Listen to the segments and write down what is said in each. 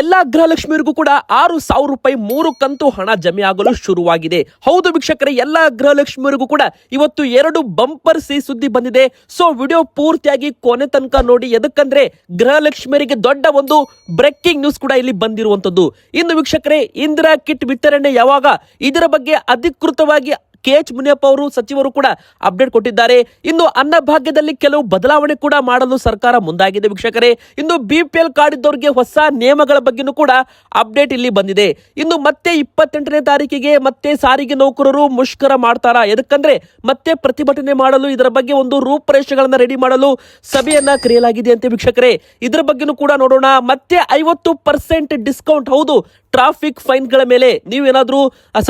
ಎಲ್ಲಾ ಗೃಹಲಕ್ಷ್ಮಿಯರಿಗೂ ಕೂಡ ಆರು ಸಾವಿರ ರೂಪಾಯಿ ಮೂರು ಕಂತು ಹಣ ಜಮೆ ಆಗಲು ಶುರುವಾಗಿದೆ. ಹೌದು ವೀಕ್ಷಕರೇ, ಎಲ್ಲಾ ಗೃಹಲಕ್ಷ್ಮಿಯರಿಗೂ ಕೂಡ ಇವತ್ತು ಎರಡು ಬಂಪರ್ ಸಿ ಸುದ್ದಿ ಬಂದಿದೆ. ಸೊ ವಿಡಿಯೋ ಪೂರ್ತಿಯಾಗಿ ಕೊನೆ ತನಕ ನೋಡಿ ಎದಕ್ಕಂದ್ರೆ ಗೃಹಲಕ್ಷ್ಮಿಯರಿಗೆ ದೊಡ್ಡ ಒಂದು ಬ್ರೇಕಿಂಗ್ ನ್ಯೂಸ್ ಕೂಡ ಇಲ್ಲಿ ಬಂದಿರುವಂತದ್ದು ಇನ್ನು ವೀಕ್ಷಕರೇ, ಇಂದಿರಾ ಕಿಟ್ ವಿತರಣೆ ಯಾವಾಗ? ಇದರ ಬಗ್ಗೆ ಅಧಿಕೃತವಾಗಿ ಕೆ ಎಚ್ ಮುನಿಯಪ್ಪ ಅವರು ಸಚಿವರು ಕೂಡ ಅಪ್ಡೇಟ್ ಕೊಟ್ಟಿದ್ದಾರೆ. ಇನ್ನು ಅನ್ನಭಾಗ್ಯದಲ್ಲಿ ಕೆಲವು ಬದಲಾವಣೆ ಕೂಡ ಮಾಡಲು ಸರ್ಕಾರ ಮುಂದಾಗಿದೆ ವೀಕ್ಷಕರೇ. ಇನ್ನು ಬಿಪಿಎಲ್ ಕಾರ್ಡ್ ಇದ್ದವರಿಗೆ ಹೊಸ ನಿಯಮಗಳ ಬಗ್ಗೆನೂ ಕೂಡ ಅಪ್ಡೇಟ್ ಇಲ್ಲಿ ಬಂದಿದೆ. ಇನ್ನು ಮತ್ತೆ ಇಪ್ಪತ್ತೆಂಟನೇ ತಾರೀಕಿಗೆ ಮತ್ತೆ ಸಾರಿಗೆ ನೌಕರರು ಮುಷ್ಕರ ಮಾಡ್ತಾರಾ? ಎದಕ್ಕಂದ್ರೆ ಮತ್ತೆ ಪ್ರತಿಭಟನೆ ಮಾಡಲು ಇದರ ಬಗ್ಗೆ ಒಂದು ರೂಪರೇಷೆಗಳನ್ನ ರೆಡಿ ಮಾಡಲು ಸಭೆಯನ್ನ ಕರೆಯಲಾಗಿದೆ ಅಂತ ವೀಕ್ಷಕರೇ. ಇದರ ಬಗ್ಗೆನೂ ಕೂಡ ನೋಡೋಣ. ಮತ್ತೆ ಐವತ್ತು ಪರ್ಸೆಂಟ್ ಡಿಸ್ಕೌಂಟ್ ಹೌದು. ಟ್ರಾಫಿಕ್ ಫೈನ್ಗಳ ಮೇಲೆ ನೀವೇನಾದರೂ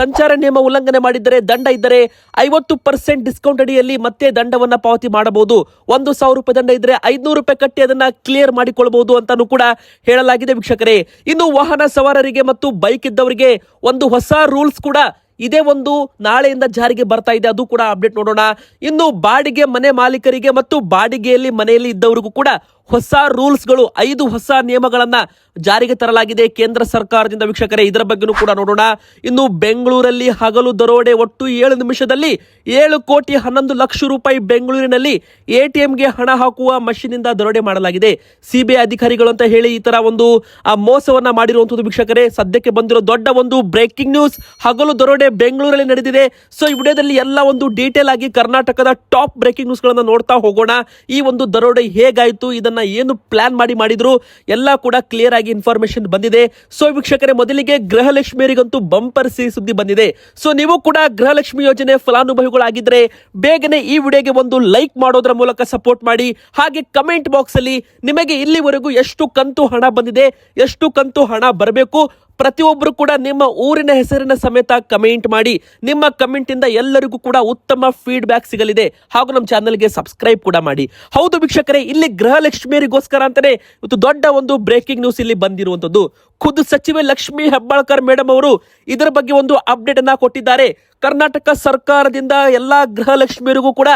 ಸಂಚಾರ ನಿಯಮ ಉಲ್ಲಂಘನೆ ಮಾಡಿದರೆ ದಂಡ ಇದ್ದರೆ, ಐವತ್ತು ಪರ್ಸೆಂಟ್ ಡಿಸ್ಕೌಂಟ್ ಅಡಿಯಲ್ಲಿ ಮತ್ತೆ ದಂಡವನ್ನು ಪಾವತಿ ಮಾಡಬಹುದು. ಒಂದು ಸಾವಿರ ರೂಪಾಯಿ ದಂಡ ಇದ್ರೆ ಐದುನೂರು ರೂಪಾಯಿ ಕಟ್ಟಿ ಅದನ್ನ ಕ್ಲಿಯರ್ ಮಾಡಿಕೊಳ್ಳಬಹುದು ಅಂತಾನೂ ಕೂಡ ಹೇಳಲಾಗಿದೆ ವೀಕ್ಷಕರೇ. ಇನ್ನು ವಾಹನ ಸವಾರರಿಗೆ ಮತ್ತು ಬೈಕ್ ಇದ್ದವರಿಗೆ ಒಂದು ಹೊಸ ರೂಲ್ಸ್ ಕೂಡ ಇದೇ ಒಂದು ನಾಳೆಯಿಂದ ಜಾರಿಗೆ ಬರ್ತಾ ಇದೆ. ಅದು ಕೂಡ ಅಪ್ಡೇಟ್ ನೋಡೋಣ. ಇನ್ನು ಬಾಡಿಗೆ ಮನೆ ಮಾಲೀಕರಿಗೆ ಮತ್ತು ಬಾಡಿಗೆಯಲ್ಲಿ ಮನೆಯಲ್ಲಿ ಇದ್ದವರಿಗೂ ಕೂಡ ಹೊಸ ರೂಲ್ಸ್ಗಳು ಐದು ಹೊಸ ನಿಯಮಗಳನ್ನ ಜಾರಿಗೆ ತರಲಾಗಿದೆ ಕೇಂದ್ರ ಸರ್ಕಾರದಿಂದ ವೀಕ್ಷಕರೇ. ಇದರ ಬಗ್ಗೆನೂ ಕೂಡ ನೋಡೋಣ. ಇನ್ನು ಬೆಂಗಳೂರಲ್ಲಿ ಹಗಲು ದರೋಡೆ ಒಟ್ಟು ಏಳು ನಿಮಿಷದಲ್ಲಿ ಏಳು ಕೋಟಿ ಹನ್ನೊಂದು ಲಕ್ಷ ರೂಪಾಯಿ ಬೆಂಗಳೂರಿನಲ್ಲಿ ಎಟಿಎಂಗೆ ಹಣ ಹಾಕುವ ಮಷೀನಿಂದ ದರೋಡೆ ಮಾಡಲಾಗಿದೆ. ಸಿಬಿಐ ಅಧಿಕಾರಿಗಳು ಅಂತ ಹೇಳಿ ಈ ತರ ಒಂದು, ಆ, ಮೋಸವನ್ನ ಮಾಡಿರುವಂತದ್ದು ವೀಕ್ಷಕರೇ. ಸದ್ಯಕ್ಕೆ ಬಂದಿರೋ ದೊಡ್ಡ ಒಂದು ಬ್ರೇಕಿಂಗ್ ನ್ಯೂಸ್, ಹಗಲು ದರೋಡೆ ಬೆಂಗಳೂರಲ್ಲಿ ನಡೆದಿದೆ. ಸೊ, ಈ ವಿಡಿಯೋದಲ್ಲಿ ಎಲ್ಲ ಒಂದು ಡೀಟೇಲ್ ಆಗಿ ಕರ್ನಾಟಕದ ಟಾಪ್ ಬ್ರೇಕಿಂಗ್ ನ್ಯೂಸ್ ಗಳನ್ನ ನೋಡ್ತಾ ಹೋಗೋಣ. ಈ ಒಂದು ದರೋಡೆ ಹೇಗಾಯಿತು? ಇದನ್ನ ಏನು ಪ್ಲಾನ್ ಮಾಡಿ ಮಾಡಿದ್ರು ಎಲ್ಲ ಕೂಡ ಕ್ಲಿಯರ್ ಆಗಿ ಇನ್ಫಾರ್ಮೇಶನ್ ಬಂದಿದೆ. ಸೊ ವೀಕ್ಷಕರೇ, ಮೊದಲಿಗೆ ಗೃಹಲಕ್ಷ್ಮಿಯರಿಗಂತೂ ಬಂಪರ್ ಸಿಹಿ ಸುದ್ದಿ ಬಂದಿದೆ. ಸೊ ನೀವು ಕೂಡ ಗೃಹಲಕ್ಷ್ಮಿ ಯೋಜನೆ ಫಲಾನುಭವಿಗಳಾಗಿದ್ರೆ ಬೇಗನೆ ಈ ವಿಡಿಯೋಗೆ ಒಂದು ಲೈಕ್ ಮಾಡೋದ್ರ ಮೂಲಕ ಸಪೋರ್ಟ್ ಮಾಡಿ. ಹಾಗೆ ಕಮೆಂಟ್ ಬಾಕ್ಸ್ ಅಲ್ಲಿ ನಿಮಗೆ ಇಲ್ಲಿವರೆಗೂ ಎಷ್ಟು ಕಂತು ಹಣ ಬಂದಿದೆ, ಎಷ್ಟು ಕಂತು ಹಣ ಬರಬೇಕು ಪ್ರತಿಯೊಬ್ಬರು ಕೂಡ ನಿಮ್ಮ ಊರಿನ ಹೆಸರಿನ ಸಮೇತ ಕಮೆಂಟ್ ಮಾಡಿ, ನಿಮ್ಮ ಕಮೆಂಟ್ ಇಂದ ಎಲ್ಲರಿಗೂ ಕೂಡ ಉತ್ತಮ ಫೀಡ್ಬ್ಯಾಕ್ ಸಿಗಲಿದೆ. ಹಾಗೂ ನಮ್ಮ ಚಾನಲ್ಗೆ ಸಬ್ಸ್ಕ್ರೈಬ್ ಕೂಡ ಮಾಡಿ. ಹೌದು ವೀಕ್ಷಕರೇ, ಇಲ್ಲಿ ಗೃಹಲಕ್ಷ್ಮಿಯರಿಗೋಸ್ಕರ ಅಂತಾನೆ ಇವತ್ತು ದೊಡ್ಡ ಒಂದು ಬ್ರೇಕಿಂಗ್ ನ್ಯೂಸ್ ಇಲ್ಲಿ ಬಂದಿರುವಂತದ್ದು ಖುದ್ದು ಸಚಿವೆ ಲಕ್ಷ್ಮಿ ಹೆಬ್ಬಾಳ್ಕರ್ ಮೇಡಮ್ ಅವರು ಇದರ ಬಗ್ಗೆ ಒಂದು ಅಪ್ಡೇಟ್ ಅನ್ನ ಕೊಟ್ಟಿದ್ದಾರೆ. ಕರ್ನಾಟಕ ಸರ್ಕಾರದಿಂದ ಎಲ್ಲಾ ಗೃಹಲಕ್ಷ್ಮಿಯರಿಗೂ ಕೂಡ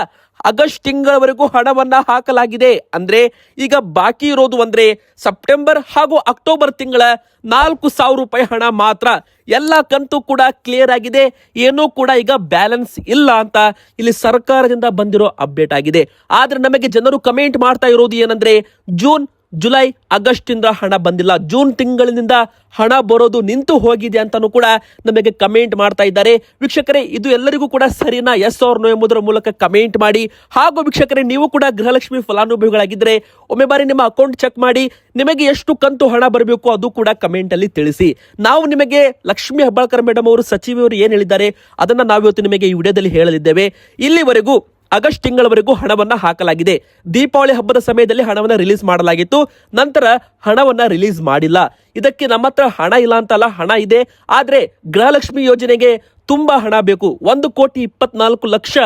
ಆಗಸ್ಟ್ ತಿಂಗಳವರೆಗೂ ಹಣವನ್ನ ಹಾಕಲಾಗಿದೆ. ಅಂದ್ರೆ ಈಗ ಬಾಕಿ ಇರೋದು ಅಂದ್ರೆ ಸೆಪ್ಟೆಂಬರ್ ಹಾಗೂ ಅಕ್ಟೋಬರ್ ತಿಂಗಳ ನಾಲ್ಕು ಸಾವಿರ ರೂಪಾಯಿ ಹಣ ಮಾತ್ರ. ಎಲ್ಲ ಕಂತು ಕೂಡ ಕ್ಲಿಯರ್ ಆಗಿದೆ. ಏನೂ ಕೂಡ ಈಗ ಬ್ಯಾಲೆನ್ಸ್ ಇಲ್ಲ ಅಂತ ಇಲ್ಲಿ ಸರ್ಕಾರದಿಂದ ಬಂದಿರೋ ಅಪ್ಡೇಟ್ ಆಗಿದೆ. ಆದ್ರೆ ನಮಗೆ ಜನರು ಕಮೆಂಟ್ ಮಾಡ್ತಾ ಇರೋದು ಏನಂದ್ರೆ, ಜೂನ್ ಜುಲೈ ಆಗಸ್ಟ್ ಇಂದ ಹಣ ಬಂದಿಲ್ಲ. ಜೂನ್ ತಿಂಗಳಿನಿಂದ ಹಣ ಬರೋದು ನಿಂತು ಹೋಗಿದೆ ಅಂತಾನು ಕೂಡ ನಮಗೆ ಕಮೆಂಟ್ ಮಾಡ್ತಾ ಇದ್ದಾರೆ. ವೀಕ್ಷಕರೇ, ಇದು ಎಲ್ಲರಿಗೂ ಕೂಡ ಸರಿನಾ? ಎಸ್ ಅವ್ರ ನೋ ಎಂಬುದರ ಮೂಲಕ ಕಮೆಂಟ್ ಮಾಡಿ. ಹಾಗೂ ವೀಕ್ಷಕರೇ, ನೀವು ಕೂಡ ಗೃಹಲಕ್ಷ್ಮಿ ಫಲಾನುಭವಿಗಳಾಗಿದ್ದರೆ ಒಮ್ಮೆ ಬಾರಿ ನಿಮ್ಮ ಅಕೌಂಟ್ ಚೆಕ್ ಮಾಡಿ. ನಿಮಗೆ ಎಷ್ಟು ಕಂತು ಹಣ ಬರಬೇಕು ಅದು ಕೂಡ ಕಮೆಂಟ್ ಅಲ್ಲಿ ತಿಳಿಸಿ. ನಾವು ನಿಮಗೆ ಲಕ್ಷ್ಮಿ ಹೆಬ್ಬಾಳ್ಕರ್ ಮೇಡಮ್ ಅವರು ಸಚಿವರು ಏನು ಹೇಳಿದ್ದಾರೆ, ಅದನ್ನ ನಾವು ಇವತ್ತು ನಿಮಗೆ ಈ ವಿಡಿಯೋದಲ್ಲಿ ಹೇಳಲಿದ್ದೇವೆ. ಇಲ್ಲಿವರೆಗೂ ಆಗಸ್ಟ್ ತಿಂಗಳವರೆಗೂ ಹಣವನ್ನ ಹಾಕಲಾಗಿದೆ. ದೀಪಾವಳಿ ಹಬ್ಬದ ಸಮಯದಲ್ಲಿ ಹಣವನ್ನ ರಿಲೀಸ್ ಮಾಡಲಾಗಿತ್ತು. ನಂತರ ಹಣವನ್ನ ರಿಲೀಸ್ ಮಾಡಿಲ್ಲ. ಇದಕ್ಕೆ ನಮ್ಮ ಹತ್ರ ಹಣ ಇಲ್ಲ ಅಂತಲ್ಲ, ಹಣ ಇದೆ. ಆದರೆ ಗೃಹಲಕ್ಷ್ಮಿ ಯೋಜನೆಗೆ ತುಂಬಾ ಹಣ ಬೇಕು. ಒಂದು ಕೋಟಿ ಇಪ್ಪತ್ನಾಲ್ಕು ಲಕ್ಷ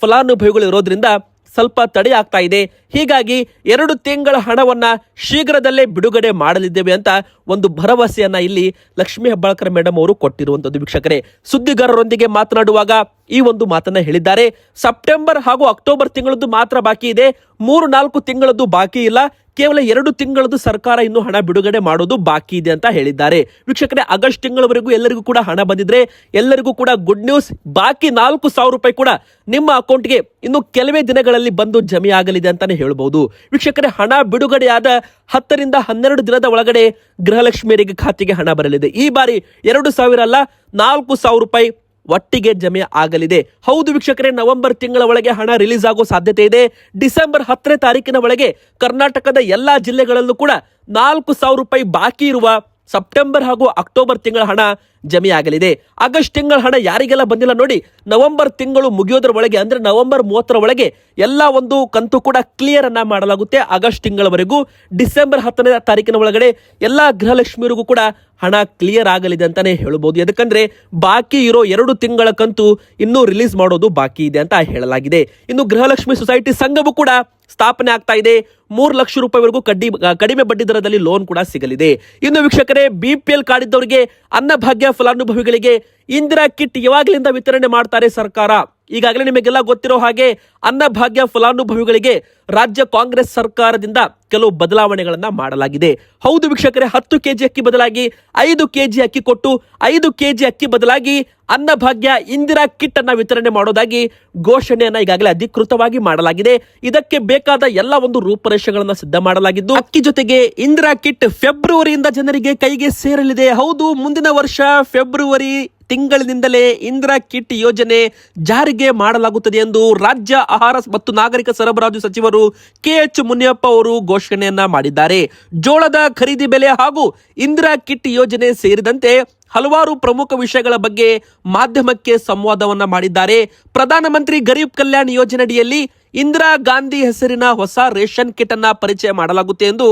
ಫಲಾನುಭವಿಗಳು ಇರೋದ್ರಿಂದ ಸ್ವಲ್ಪ ತಡೆ ಆಗ್ತಾ ಇದೆ. ಹೀಗಾಗಿ ಎರಡು ತಿಂಗಳ ಹಣವನ್ನ ಶೀಘ್ರದಲ್ಲೇ ಬಿಡುಗಡೆ ಮಾಡಲಿದ್ದೇವೆ ಅಂತ ಒಂದು ಭರವಸೆಯನ್ನ ಇಲ್ಲಿ ಲಕ್ಷ್ಮೀ ಹೆಬ್ಬಾಳ್ಕರ್ ಮೇಡಮ್ ಅವರು ಕೊಟ್ಟಿರುವಂತದ್ದು ವೀಕ್ಷಕರೇ. ಸುದ್ದಿಗಾರರೊಂದಿಗೆ ಮಾತನಾಡುವಾಗ ಈ ಒಂದು ಮಾತನ್ನ ಹೇಳಿದ್ದಾರೆ. ಸೆಪ್ಟೆಂಬರ್ ಹಾಗೂ ಅಕ್ಟೋಬರ್ ತಿಂಗಳದ್ದು ಮಾತ್ರ ಬಾಕಿ ಇದೆ. ಮೂರು ನಾಲ್ಕು ತಿಂಗಳದ್ದು ಬಾಕಿ ಇಲ್ಲ. ಕೇವಲ ಎರಡು ತಿಂಗಳದ್ದು ಸರ್ಕಾರ ಇನ್ನು ಹಣ ಬಿಡುಗಡೆ ಮಾಡೋದು ಬಾಕಿ ಇದೆ ಅಂತ ಹೇಳಿದ್ದಾರೆ. ವೀಕ್ಷಕರೇ, ಆಗಸ್ಟ್ ತಿಂಗಳವರೆಗೂ ಎಲ್ಲರಿಗೂ ಕೂಡ ಹಣ ಬಂದಿದ್ರೆ ಎಲ್ಲರಿಗೂ ಕೂಡ ಗುಡ್ ನ್ಯೂಸ್ ಬಾಕಿ ನಾಲ್ಕು ಸಾವಿರ ರೂಪಾಯಿ ಕೂಡ ನಿಮ್ಮ ಅಕೌಂಟ್ಗೆ ಇನ್ನು ಕೆಲವೇ ದಿನಗಳಲ್ಲಿ ಬಂದು ಜಮೆ ಆಗಲಿದೆ ಅಂತಾನೆ ಹೇಳ್ಬಹುದು. ವೀಕ್ಷಕರೇ, ಹಣ ಬಿಡುಗಡೆಯಾದ ಹತ್ತರಿಂದ ಹನ್ನೆರಡು ದಿನದ ಒಳಗಡೆ ಗೃಹಲಕ್ಷ್ಮಿಯರಿಗೆ ಖಾತೆಗೆ ಹಣ ಬರಲಿದೆ. ಈ ಬಾರಿ ಎರಡು ಸಾವಿರ ಅಲ್ಲ, ನಾಲ್ಕು ಸಾವಿರ ರೂಪಾಯಿ ಒಟ್ಟಿಗೆ ಜಮೆ ಆಗಲಿದೆ. ಹೌದು ವೀಕ್ಷಕರೇ, ನವೆಂಬರ್ ತಿಂಗಳ ಒಳಗೆ ಹಣ ರಿಲೀಸ್ ಆಗೋ ಸಾಧ್ಯತೆ ಇದೆ. ಡಿಸೆಂಬರ್ ಹತ್ತನೇ ತಾರೀಕಿನ ಒಳಗೆ ಕರ್ನಾಟಕದ ಎಲ್ಲಾ ಜಿಲ್ಲೆಗಳಲ್ಲೂ ಕೂಡ ನಾಲ್ಕು ಸಾವಿರ ರೂಪಾಯಿ ಬಾಕಿ ಇರುವ ಸೆಪ್ಟೆಂಬರ್ ಹಾಗೂ ಅಕ್ಟೋಬರ್ ತಿಂಗಳ ಹಣ ಜಮೆಯಾಗಲಿದೆ. ಆಗಸ್ಟ್ ತಿಂಗಳ ಹಣ ಯಾರಿಗೆಲ್ಲ ಬಂದಿಲ್ಲ ನೋಡಿ, ನವೆಂಬರ್ ತಿಂಗಳು ಮುಗಿಯೋದ್ರ ಒಳಗೆ, ಅಂದ್ರೆ ನವೆಂಬರ್ ಮೂವತ್ತರ ಒಳಗೆ ಎಲ್ಲ ಒಂದು ಕಂತು ಕೂಡ ಕ್ಲಿಯರ್ ಅನ್ನ ಮಾಡಲಾಗುತ್ತೆ. ಆಗಸ್ಟ್ ತಿಂಗಳವರೆಗೂ, ಡಿಸೆಂಬರ್ ಹತ್ತನೇ ತಾರೀಕಿನ ಒಳಗಡೆ ಎಲ್ಲಾ ಗೃಹಲಕ್ಷ್ಮಿಯರಿಗೂ ಕೂಡ ಹಣ ಕ್ಲಿಯರ್ ಆಗಲಿದೆ ಅಂತಾನೆ ಹೇಳಬಹುದು ಯಾಕಂದ್ರೆ ಬಾಕಿ ಇರೋ ಎರಡು ತಿಂಗಳ ಕಂತು ಇನ್ನೂ ರಿಲೀಸ್ ಮಾಡೋದು ಬಾಕಿ ಇದೆ ಅಂತ ಹೇಳಲಾಗಿದೆ. ಇನ್ನು ಗೃಹಲಕ್ಷ್ಮಿ ಸೊಸೈಟಿ ಸಂಘವು ಕೂಡ ಸ್ಥಾಪನೆ ಆಗ್ತಾ ಇದೆ. ಮೂರು ಲಕ್ಷ ರೂಪಾಯಿವರೆಗೂ ಕಡ್ಡಿ ಕಡಿಮೆ ಬಡ್ಡಿ ದರದಲ್ಲಿ ಲೋನ್ ಕೂಡ ಸಿಗಲಿದೆ. ಇನ್ನು ವೀಕ್ಷಕರೇ ಬಿ ಪಿ ಎಲ್ ಕಾರ್ಡ್ ಇದ್ದವರಿಗೆ ಅನ್ನಭಾಗ್ಯ ಫಲಾನುಭವಿಗಳಿಗೆ ಇಂದಿರಾ ಕಿಟ್ ಯಾವಾಗಲಿಂದ ವಿತರಣೆ ಮಾಡ್ತಾರೆ ಸರ್ಕಾರ? ಈಗಾಗಲೇ ನಿಮಗೆಲ್ಲ ಗೊತ್ತಿರೋ ಹಾಗೆ ಅನ್ನಭಾಗ್ಯ ಫಲಾನುಭವಿಗಳಿಗೆ ರಾಜ್ಯ ಕಾಂಗ್ರೆಸ್ ಸರ್ಕಾರದಿಂದ ಕೆಲವು ಬದಲಾವಣೆಗಳನ್ನ ಮಾಡಲಾಗಿದೆ. ಹೌದು ವೀಕ್ಷಕರೇ, ಹತ್ತು ಕೆಜಿ ಅಕ್ಕಿ ಬದಲಾಗಿ ಐದು ಕೆಜಿ ಅಕ್ಕಿ ಕೊಟ್ಟು ಐದು ಕೆಜಿ ಅಕ್ಕಿ ಬದಲಾಗಿ ಅನ್ನಭಾಗ್ಯ ಇಂದಿರಾ ಕಿಟ್ ಅನ್ನ ವಿತರಣೆ ಮಾಡೋದಾಗಿ ಘೋಷಣೆಯನ್ನ ಈಗಾಗಲೇ ಅಧಿಕೃತವಾಗಿ ಮಾಡಲಾಗಿದೆ. ಇದಕ್ಕೆ ಬೇಕಾದ ಎಲ್ಲ ಒಂದು ರೂಪರೇಷೆಗಳನ್ನ ಸಿದ್ಧ ಮಾಡಲಾಗಿದ್ದು, ಅಕ್ಕಿ ಜೊತೆಗೆ ಇಂದಿರಾ ಕಿಟ್ ಫೆಬ್ರವರಿಯಿಂದ ಜನರಿಗೆ ಕೈಗೆ ಸೇರಲಿದೆ. ಹೌದು, ಮುಂದಿನ ವರ್ಷ ಫೆಬ್ರವರಿ ತಿಂಗಳಿನಿಂದಲೇ ಇಂದಿರಾ ಕಿಟ್ ಯೋಜನೆ ಜಾರಿಗೆ ಮಾಡಲಾಗುತ್ತದೆ ಎಂದು ರಾಜ್ಯ ಆಹಾರ ಮತ್ತು ನಾಗರಿಕ ಸರಬರಾಜು ಸಚಿವರು ಕೆ ಎಚ್ ಮುನಿಯಪ್ಪ ಅವರು ಘೋಷಣೆಯನ್ನ ಮಾಡಿದ್ದಾರೆ. ಜೋಳದ ಖರೀದಿ ಬೆಲೆ ಹಾಗೂ ಇಂದಿರಾ ಕಿಟ್ ಯೋಜನೆ ಸೇರಿದಂತೆ ಹಲವಾರು ಪ್ರಮುಖ ವಿಷಯಗಳ ಬಗ್ಗೆ ಮಾಧ್ಯಮಕ್ಕೆ ಸಂವಾದವನ್ನ ಮಾಡಿದ್ದಾರೆ. ಪ್ರಧಾನಮಂತ್ರಿ ಗರೀಬ್ ಕಲ್ಯಾಣ್ ಯೋಜನೆಯಡಿಯಲ್ಲಿ ಇಂದಿರಾ ಗಾಂಧಿ ಹೆಸರಿನ ಹೊಸ ರೇಷನ್ ಕಿಟ್ ಅನ್ನ ಪರಿಚಯ ಮಾಡಲಾಗುತ್ತೆ ಎಂದು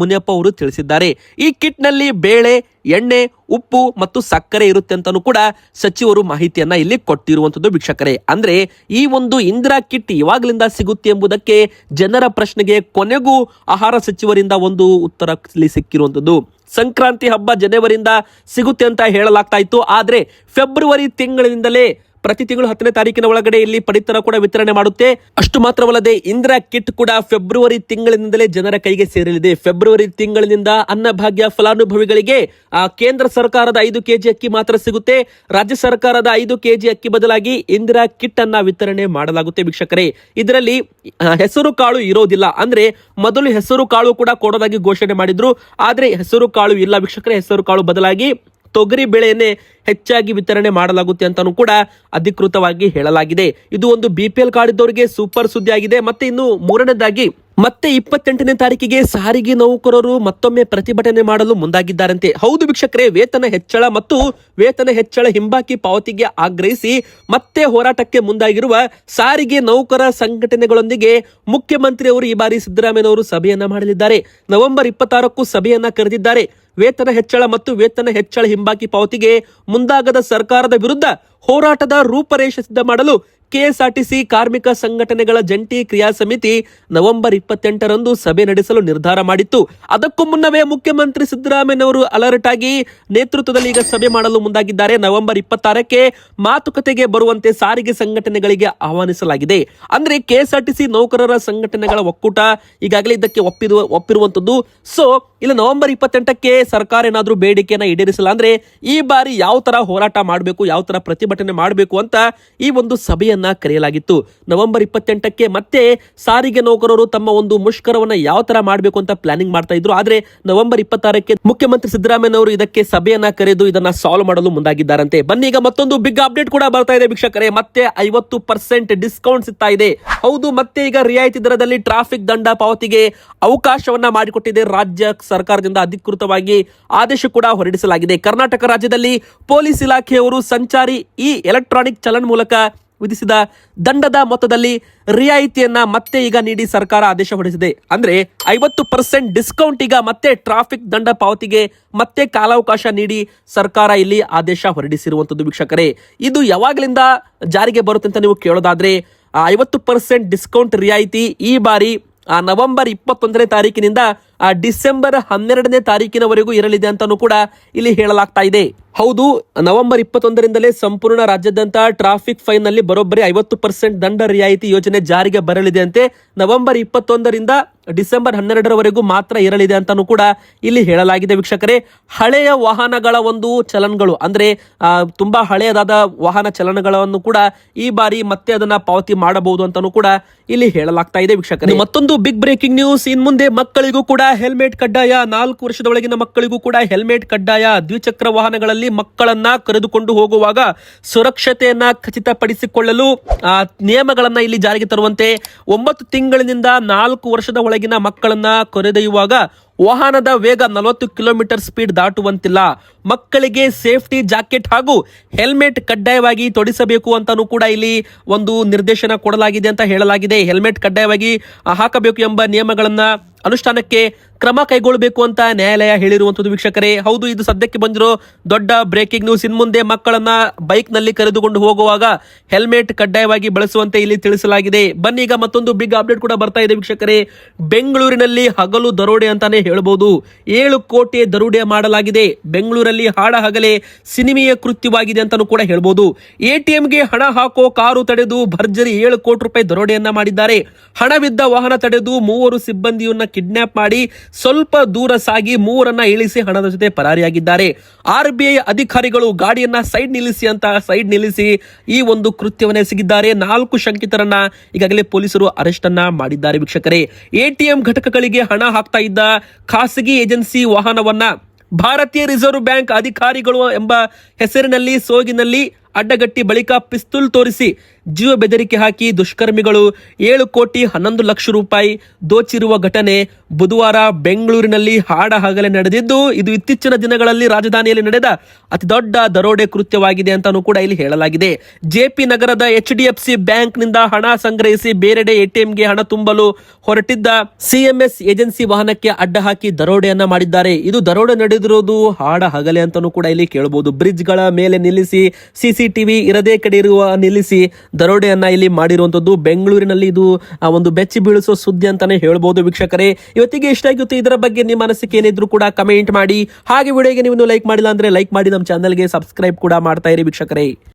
ಮುನಿಯಪ್ಪ ಅವರು ತಿಳಿಸಿದ್ದಾರೆ. ಈ ಕಿಟ್ನಲ್ಲಿ ಬೇಳೆ, ಎಣ್ಣೆ, ಉಪ್ಪು ಮತ್ತು ಸಕ್ಕರೆ ಇರುತ್ತೆ ಅಂತಲೂ ಕೂಡ ಸಚಿವರು ಮಾಹಿತಿಯನ್ನ ಇಲ್ಲಿ ಕೊಟ್ಟಿರುವಂತದ್ದು ವೀಕ್ಷಕರೇ. ಅಂದ್ರೆ ಈ ಒಂದು ಇಂದಿರಾ ಕಿಟ್ ಯಾವಾಗಲಿಂದ ಸಿಗುತ್ತೆ ಎಂಬುದಕ್ಕೆ ಜನರ ಪ್ರಶ್ನೆಗೆ ಕೊನೆಗೂ ಆಹಾರ ಸಚಿವರಿಂದ ಒಂದು ಉತ್ತರ ಸಿಕ್ಕಿರುವಂತದ್ದು ಸಂಕ್ರಾಂತಿ ಹಬ್ಬ ಜನವರಿಯಿಂದ ಸಿಗುತ್ತೆ ಅಂತ ಹೇಳಲಾಗ್ತಾ ಇತ್ತು. ಆದ್ರೆ ಫೆಬ್ರವರಿ ತಿಂಗಳಿನಿಂದಲೇ ಪ್ರತಿ ತಿಂಗಳು ಹತ್ತನೇ ತಾರೀಕಿನ ಒಳಗಡೆ ಇಲ್ಲಿ ಪಡಿತರ ಕೂಡ ವಿತರಣೆ ಮಾಡುತ್ತೆ. ಅಷ್ಟು ಮಾತ್ರವಲ್ಲದೆ ಇಂದಿರಾ ಕಿಟ್ ಕೂಡ ಫೆಬ್ರವರಿ ತಿಂಗಳಿನಿಂದಲೇ ಜನರ ಕೈಗೆ ಸೇರಲಿದೆ. ಫೆಬ್ರವರಿ ತಿಂಗಳಿನಿಂದ ಅನ್ನಭಾಗ್ಯ ಫಲಾನುಭವಿಗಳಿಗೆ ಕೇಂದ್ರ ಸರ್ಕಾರದ ಐದು ಕೆಜಿ ಅಕ್ಕಿ ಮಾತ್ರ ಸಿಗುತ್ತೆ. ರಾಜ್ಯ ಸರ್ಕಾರದ ಐದು ಕೆಜಿ ಅಕ್ಕಿ ಬದಲಾಗಿ ಇಂದಿರಾ ಕಿಟ್ ಅನ್ನ ವಿತರಣೆ ಮಾಡಲಾಗುತ್ತೆ ವೀಕ್ಷಕರೇ. ಇದರಲ್ಲಿ ಹೆಸರು ಕಾಳು ಇರೋದಿಲ್ಲ. ಅಂದ್ರೆ ಮೊದಲು ಹೆಸರು ಕಾಳು ಕೂಡ ಕೊಡೋದಾಗಿ ಘೋಷಣೆ ಮಾಡಿದ್ರು. ಆದ್ರೆ ಹೆಸರು ಕಾಳು ಇಲ್ಲ ವೀಕ್ಷಕರೇ. ಹೆಸರು ಕಾಳು ಬದಲಾಗಿ ತೊಗರಿ ಬೆಳೆಯನ್ನೇ ಹೆಚ್ಚಾಗಿ ವಿತರಣೆ ಮಾಡಲಾಗುತ್ತೆ ಅಂತಾನೂ ಕೂಡ ಅಧಿಕೃತವಾಗಿ ಹೇಳಲಾಗಿದೆ. ಇದು ಒಂದು ಬಿ ಪಿ ಎಲ್ ಕಾರ್ಡ್ ಇದ್ದವರಿಗೆ ಸೂಪರ್ ಸುದ್ದಿ ಆಗಿದೆ. ಮತ್ತೆ ಇನ್ನು ಮೂರನೇದಾಗಿ, ಮತ್ತೆ ಇಪ್ಪತ್ತೆಂಟನೇ ತಾರೀಕಿಗೆ ಸಾರಿಗೆ ನೌಕರರು ಮತ್ತೊಮ್ಮೆ ಪ್ರತಿಭಟನೆ ಮಾಡಲು ಮುಂದಾಗಿದ್ದಾರಂತೆ. ಹೌದು ವೀಕ್ಷಕರೇ, ವೇತನ ಹೆಚ್ಚಳ ಮತ್ತು ವೇತನ ಹೆಚ್ಚಳ ಹಿಂಬಾಕಿ ಪಾವತಿಗೆ ಆಗ್ರಹಿಸಿ ಮತ್ತೆ ಹೋರಾಟಕ್ಕೆ ಮುಂದಾಗಿರುವ ಸಾರಿಗೆ ನೌಕರ ಸಂಘಟನೆಗಳೊಂದಿಗೆ ಮುಖ್ಯಮಂತ್ರಿಯವರು ಈ ಬಾರಿ ಸಿದ್ದರಾಮಯ್ಯನವರು ಸಭೆಯನ್ನ ಮಾಡಲಿದ್ದಾರೆ. ನವೆಂಬರ್ ಇಪ್ಪತ್ತಾರಕ್ಕೂ ಸಭೆಯನ್ನ ಕರೆದಿದ್ದಾರೆ. ವೇತನ ಹೆಚ್ಚಳ ಮತ್ತು ವೇತನ ಹೆಚ್ಚಳ ಹಿಂಬಾಕಿ ಪಾವತಿಗೆ ಮುಂದಾಗದ ಸರ್ಕಾರದ ವಿರುದ್ಧ ಹೋರಾಟದ ರೂಪರೇಷೆ ಸಿದ್ಧ ಮಾಡಲು ಕೆಎಸ್ಆರ್ಟಿಸಿ ಕಾರ್ಮಿಕ ಸಂಘಟನೆಗಳ ಜಂಟಿ ಕ್ರಿಯಾ ಸಮಿತಿ ನವೆಂಬರ್ ಇಪ್ಪತ್ತೆಂಟರಂದು ಸಭೆ ನಡೆಸಲು ನಿರ್ಧಾರ ಮಾಡಿತ್ತು. ಅದಕ್ಕೂ ಮುನ್ನವೇ ಮುಖ್ಯಮಂತ್ರಿ ಸಿದ್ದರಾಮಯ್ಯನವರು ಅಲರ್ಟ್ ಆಗಿ ನೇತೃತ್ವದಲ್ಲಿ ಈಗ ಸಭೆ ಮಾಡಲು ಮುಂದಾಗಿದ್ದಾರೆ. ನವೆಂಬರ್ ಇಪ್ಪತ್ತಾರಕ್ಕೆ ಮಾತುಕತೆಗೆ ಬರುವಂತೆ ಸಾರಿಗೆ ಸಂಘಟನೆಗಳಿಗೆ ಆಹ್ವಾನಿಸಲಾಗಿದೆ. ಅಂದ್ರೆ ಕೆಎಸ್ಆರ್ಟಿಸಿ ನೌಕರರ ಸಂಘಟನೆಗಳ ಒಕ್ಕೂಟ ಈಗಾಗಲೇ ಇದಕ್ಕೆ ಒಪ್ಪಿರುವ ಒಪ್ಪಿರುವಂತದ್ದು. ಸೊ ಇಲ್ಲಿ ನವೆಂಬರ್ ಇಪ್ಪತ್ತೆಂಟಕ್ಕೆ ಸರ್ಕಾರ ಏನಾದರೂ ಬೇಡಿಕೆಯನ್ನ ಈಡೇರಿಸಲ್ಲ ಅಂದ್ರೆ ಈ ಬಾರಿ ಯಾವ ತರ ಹೋರಾಟ ಮಾಡಬೇಕು, ಯಾವ ತರ ಪ್ರತಿಭಟನೆ ಮಾಡಬೇಕು ಅಂತ ಈ ಒಂದು ಸಭೆಯನ್ನ ಕರೆಯಲಾಗಿತ್ತು. ನವೆಂಬರ್ ಇಪ್ಪತ್ತೆಂಟಕ್ಕೆ ಮತ್ತೆ ಸಾರಿಗೆ ನೌಕರರು ತಮ್ಮ ಒಂದು ಮುಷ್ಕರವನ್ನ ಯಾವ ತರ ಮಾಡಬೇಕು ಅಂತ ಪ್ಲಾನಿಂಗ್ ಮಾಡ್ತಾ ಇದ್ರು. ಆದರೆ ನವೆಂಬರ್ ಇಪ್ಪತ್ತಾರಕ್ಕೆ ಮುಖ್ಯಮಂತ್ರಿ ಸಿದ್ದರಾಮಯ್ಯನವರು ಇದಕ್ಕೆ ಸಭೆಯನ್ನ ಕರೆದು ಇದನ್ನ ಸಾಲ್ವ್ ಮಾಡಲು ಮುಂದಾಗಿದ್ದಾರಂತೆ. ಬನ್ನಿ, ಈಗ ಮತ್ತೊಂದು ಬಿಗ್ ಅಪ್ಡೇಟ್ ಕೂಡ ಬರ್ತಾ ಇದೆ ವೀಕ್ಷಕರೇ. ಮತ್ತೆ ಐವತ್ತು ಪರ್ಸೆಂಟ್ ಡಿಸ್ಕೌಂಟ್ ಸಿಗ್ತಾ ಇದೆ. ಹೌದು, ಮತ್ತೆ ಈಗ ರಿಯಾಯಿತಿ ದರದಲ್ಲಿ ಟ್ರಾಫಿಕ್ ದಂಡ ಪಾವತಿಗೆ ಅವಕಾಶವನ್ನ ಮಾಡಿಕೊಟ್ಟಿದೆ ರಾಜ್ಯ ಸರ್ಕಾರದಿಂದ ಅಧಿಕೃತವಾಗಿ ಆದೇಶ ಕೂಡ ಹೊರಡಿಸಲಾಗಿದೆ. ಕರ್ನಾಟಕ ರಾಜ್ಯದಲ್ಲಿ ಪೊಲೀಸ್ ಇಲಾಖೆಯವರು ಸಂಚಾರಿ ಈ ಎಲೆಕ್ಟ್ರಾನಿಕ್ ಚಲನ್ ಮೂಲಕ ವಿಧಿಸಿದ ದಂಡದ ಮೊತ್ತದಲ್ಲಿ ರಿಯಾಯಿತಿಯನ್ನ ಮತ್ತೆ ಈಗ ನೀಡಿ ಸರ್ಕಾರ ಆದೇಶ ಹೊರಡಿಸಿದೆ. ಅಂದ್ರೆ ಐವತ್ತು ಪರ್ಸೆಂಟ್ ಡಿಸ್ಕೌಂಟ್ ಈಗ ಮತ್ತೆ ಟ್ರಾಫಿಕ್ ದಂಡ ಪಾವತಿಗೆ ಮತ್ತೆ ಕಾಲಾವಕಾಶ ನೀಡಿ ಸರ್ಕಾರ ಇಲ್ಲಿ ಆದೇಶ ಹೊರಡಿಸಿರುವಂತದ್ದು ವೀಕ್ಷಕರೇ. ಇದು ಯಾವಾಗಲಿಂದ ಜಾರಿಗೆ ಬರುತ್ತೆ ಅಂತ ನೀವು ಕೇಳೋದಾದ್ರೆ ಐವತ್ತು ಪರ್ಸೆಂಟ್ ಡಿಸ್ಕೌಂಟ್ ರಿಯಾಯಿತಿ ಈ ಬಾರಿ ನವೆಂಬರ್ ಇಪ್ಪತ್ತೊಂದನೇ ತಾರೀಕಿನಿಂದ ಡಿಸೆಂಬರ್ ಹನ್ನೆರಡನೇ ತಾರೀಕಿನವರೆಗೂ ಇರಲಿದೆ ಅಂತಾನೂ ಕೂಡ ಇಲ್ಲಿ ಹೇಳಲಾಗ್ತಾ ಇದೆ. ಹೌದು, ನವೆಂಬರ್ ಇಪ್ಪತ್ತೊಂದರಿಂದಲೇ ಸಂಪೂರ್ಣ ರಾಜ್ಯಾದ್ಯಂತ ಟ್ರಾಫಿಕ್ ಫೈನ್ನಲ್ಲಿ ಬರೋಬ್ಬರಿ ಐವತ್ತು ಪರ್ಸೆಂಟ್ ದಂಡ ರಿಯಾಯಿತಿ ಯೋಜನೆ ಜಾರಿಗೆ ಬರಲಿದೆ ಅಂತೆ ನವೆಂಬರ್ ಇಪ್ಪತ್ತೊಂದರಿಂದ ಡಿಸೆಂಬರ್ ಹನ್ನೆರಡರವರೆಗೂ ಮಾತ್ರ ಇರಲಿದೆ ಅಂತಾನು ಕೂಡ ಇಲ್ಲಿ ಹೇಳಲಾಗಿದೆ ವೀಕ್ಷಕರೇ. ಹಳೆಯ ವಾಹನಗಳ ಒಂದು ಚಲನ್ಗಳು, ಅಂದ್ರೆ ತುಂಬಾ ಹಳೆಯದಾದ ವಾಹನ ಚಲನಗಳನ್ನು ಕೂಡ ಈ ಬಾರಿ ಮತ್ತೆ ಅದನ್ನ ಪಾವತಿ ಮಾಡಬಹುದು ಅಂತಾನು ಕೂಡ ಇಲ್ಲಿ ಹೇಳಲಾಗ್ತಾ ಇದೆ ವೀಕ್ಷಕರೇ. ಮತ್ತೊಂದು ಬಿಗ್ ಬ್ರೇಕಿಂಗ್ ನ್ಯೂಸ್ ಇನ್ ಮುಂದೆ ಮಕ್ಕಳಿಗೂ ಕೂಡ ಹೆಲ್ಮೆಟ್ ಕಡ್ಡಾಯ, ನಾಲ್ಕು ವರ್ಷದ ಒಳಗಿನ ಮಕ್ಕಳಿಗೂ ಕೂಡ ಹೆಲ್ಮೆಟ್ ಕಡ್ಡಾಯ ದ್ವಿಚಕ್ರ ವಾಹನಗಳಲ್ಲಿ ಮಕ್ಕಳನ್ನ ಕರೆದುಕೊಂಡು ಹೋಗುವಾಗ ಸುರಕ್ಷತೆಯನ್ನ ಖಚಿತಪಡಿಸಿಕೊಳ್ಳಲು ಆ, ನಿಯಮಗಳನ್ನ ಇಲ್ಲಿ ಜಾರಿಗೆ ತರುವಂತೆ ಒಂಬತ್ತು ತಿಂಗಳಿನಿಂದ ನಾಲ್ಕು ವರ್ಷದ ಒಳಗಿನ ಮಕ್ಕಳನ್ನ ಕರೆದೊಯ್ಯುವಾಗ ವಾಹನದ ವೇಗ ನಲವತ್ತು ಕಿಲೋಮೀಟರ್ ಸ್ಪೀಡ್ ದಾಟುವಂತಿಲ್ಲ. ಮಕ್ಕಳಿಗೆ ಸೇಫ್ಟಿ ಜಾಕೆಟ್ ಹಾಗೂ ಹೆಲ್ಮೆಟ್ ಕಡ್ಡಾಯವಾಗಿ ತೊಡಿಸಬೇಕು ಅಂತಾನೂ ಕೂಡ ಇಲ್ಲಿ ಒಂದು ನಿರ್ದೇಶನ ಕೊಡಲಾಗಿದೆ ಅಂತ ಹೇಳಲಾಗಿದೆ. ಹೆಲ್ಮೆಟ್ ಕಡ್ಡಾಯವಾಗಿ ಹಾಕಬೇಕು ಎಂಬ ನಿಯಮಗಳನ್ನ ಅನುಷ್ಠಾನಕ್ಕೆ ಕ್ರಮ ಕೈಗೊಳ್ಳಬೇಕು ಅಂತ ನ್ಯಾಯಾಲಯ ಹೇಳಿರುವಂತದ್ದು ವೀಕ್ಷಕರೇ. ಹೌದು, ಇದು ಸದ್ಯಕ್ಕೆ ಬಂದಿರೋ ದೊಡ್ಡ ಬ್ರೇಕಿಂಗ್ ನ್ಯೂಸ್ ಇನ್ ಮುಂದೆ ಮಕ್ಕಳನ್ನ ಬೈಕ್ನಲ್ಲಿ ಕರೆದುಕೊಂಡು ಹೋಗುವಾಗ ಹೆಲ್ಮೆಟ್ ಕಡ್ಡಾಯವಾಗಿ ಬಳಸುವಂತೆ ಇಲ್ಲಿ ತಿಳಿಸಲಾಗಿದೆ. ಬನ್ನಿ, ಈಗ ಮತ್ತೊಂದು ಬಿಗ್ ಅಪ್ಡೇಟ್ ಕೂಡ ಬರ್ತಾ ಇದೆ ವೀಕ್ಷಕರೇ. ಬೆಂಗಳೂರಿನಲ್ಲಿ ಹಗಲು ದರೋಡೆ ಅಂತಾನೆ ಹೇಳಬಹುದು ಏಳು ಕೋಟಿ ದರೋಡೆ ಮಾಡಲಾಗಿದೆ. ಬೆಂಗಳೂರಲ್ಲಿ ಹಾಡ ಹಗಲೇ ಸಿನಿಮೆಯ ಕೃತ್ಯವಾಗಿದೆ ಅಂತಾನೂ ಕೂಡ ಹೇಳ್ಬೋದು. ಎಟಿಎಂಗೆ ಹಣ ಹಾಕೋ ಕಾರು ತಡೆದು ಭರ್ಜರಿ ಏಳು ಕೋಟಿ ರೂಪಾಯಿ ದರೋಡೆಯನ್ನ ಮಾಡಿದ್ದಾರೆ. ಹಣವಿದ್ದ ವಾಹನ ತಡೆದು ಮೂವರು ಸಿಬ್ಬಂದಿಯನ್ನ ಕಿಡ್ನಾಪ್ ಮಾಡಿ ಸ್ವಲ್ಪ ದೂರ ಸಾಗಿ ಮೂವರನ್ನ ಇಳಿಸಿ ಹಣದ ಜೊತೆ ಪರಾರಿಯಾಗಿದ್ದಾರೆ. ಆರ್ಬಿಐ ಅಧಿಕಾರಿಗಳು ಗಾಡಿಯನ್ನ ಸೈಡ್ ನಿಲ್ಲಿಸಿ ಅಂತ ಸೈಡ್ ನಿಲ್ಲಿಸಿ ಈ ಒಂದು ಕೃತ್ಯವನ್ನ ಎಸಗಿದ್ದಾರೆ. ನಾಲ್ಕು ಶಂಕಿತರನ್ನ ಈಗಾಗಲೇ ಪೊಲೀಸರು ಅರೆಸ್ಟ್ ಅನ್ನ ಮಾಡಿದ್ದಾರೆ ವೀಕ್ಷಕರೇ. ಎಟಿಎಂ ಘಟಕಗಳಿಗೆ ಹಣ ಹಾಕ್ತಾ ಇದ್ದ ಖಾಸಗಿ ಏಜೆನ್ಸಿ ವಾಹನವನ್ನ ಭಾರತೀಯ ರಿಸರ್ವ್ ಬ್ಯಾಂಕ್ ಅಧಿಕಾರಿಗಳು ಎಂಬ ಹೆಸರಿನಲ್ಲಿ ಸೋಗಿನಲ್ಲಿ ಅಡ್ಡಗಟ್ಟಿ ಬಳಿಕ ಪಿಸ್ತೂಲ್ ತೋರಿಸಿ ಜೀವ ಬೆದರಿಕೆ ಹಾಕಿ ದುಷ್ಕರ್ಮಿಗಳು ಏಳು ಕೋಟಿ ಹನ್ನೊಂದು ಲಕ್ಷ ರೂಪಾಯಿ ದೋಚಿರುವ ಘಟನೆ ಬುಧವಾರ ಬೆಂಗಳೂರಿನಲ್ಲಿ ಹಾಡ ಹಗಲೇ ನಡೆದಿದ್ದು, ಇದು ಇತ್ತೀಚಿನ ದಿನಗಳಲ್ಲಿ ರಾಜಧಾನಿಯಲ್ಲಿ ನಡೆದ ಅತಿ ದೊಡ್ಡ ದರೋಡೆ ಕೃತ್ಯವಾಗಿದೆ ಅಂತಾನೂ ಕೂಡ ಇಲ್ಲಿ ಹೇಳಲಾಗಿದೆ. ಜೆಪಿ ನಗರದ ಎಚ್ ಎಫ್ ಸಿ ಬ್ಯಾಂಕ್ನಿಂದ ಹಣ ಸಂಗ್ರಹಿಸಿ ಬೇರೆಡೆ ಎಟಿಎಂಗೆ ಹಣ ತುಂಬಲು ಹೊರಟಿದ್ದ ಸಿಎಂಎಸ್ ಏಜೆನ್ಸಿ ವಾಹನಕ್ಕೆ ಅಡ್ಡ ಹಾಕಿ ದರೋಡೆಯನ್ನ ಮಾಡಿದ್ದಾರೆ. ಇದು ದರೋಡೆ ನಡೆದಿರುವುದು ಹಾಡ ಹಗಲೆ ಅಂತಾನೂ ಕೂಡ ಇಲ್ಲಿ ಕೇಳಬಹುದು. ಬ್ರಿಡ್ಜ್ಗಳ ಮೇಲೆ ನಿಲ್ಲಿಸಿ ಸಿಸಿಟಿವಿ ಇರದೇ ಕಡೆ ಇರುವ ನಿಲ್ಲಿಸಿ ದರೋಡೆಯನ್ನ ಇಲ್ಲಿ ಮಾಡಿರುವಂತದ್ದು ಬೆಂಗಳೂರಿನಲ್ಲಿ ಇದು ಒಂದು ಬೆಚ್ಚಿ ಬೀಳಿಸುವ ಸುದ್ದಿ ಅಂತಾನೆ ಹೇಳ್ಬೋದು ವೀಕ್ಷಕರೇ. ಇವತ್ತಿಗೆ ಇಷ್ಟ ಆಗಿತ್ತು ಇದರ ಬಗ್ಗೆ ನಿಮ್ಮ ಮನಸ್ಸಿಗೆ ಏನಿದ್ರು ಕೂಡ ಕಮೆಂಟ್ ಮಾಡಿ. ಹಾಗೆ ವಿಡಿಯೋಗೆ ನೀವು ಲೈಕ್ ಮಾಡಿಲ್ಲ ಅಂದ್ರೆ ಲೈಕ್ ಮಾಡಿ ನಮ್ಮ ಚಾನಲ್ಗೆ ಸಬ್ಸ್ಕ್ರೈಬ್ ಕೂಡ ಮಾಡ್ತಾ ಇರಿ ವೀಕ್ಷಕರೇ.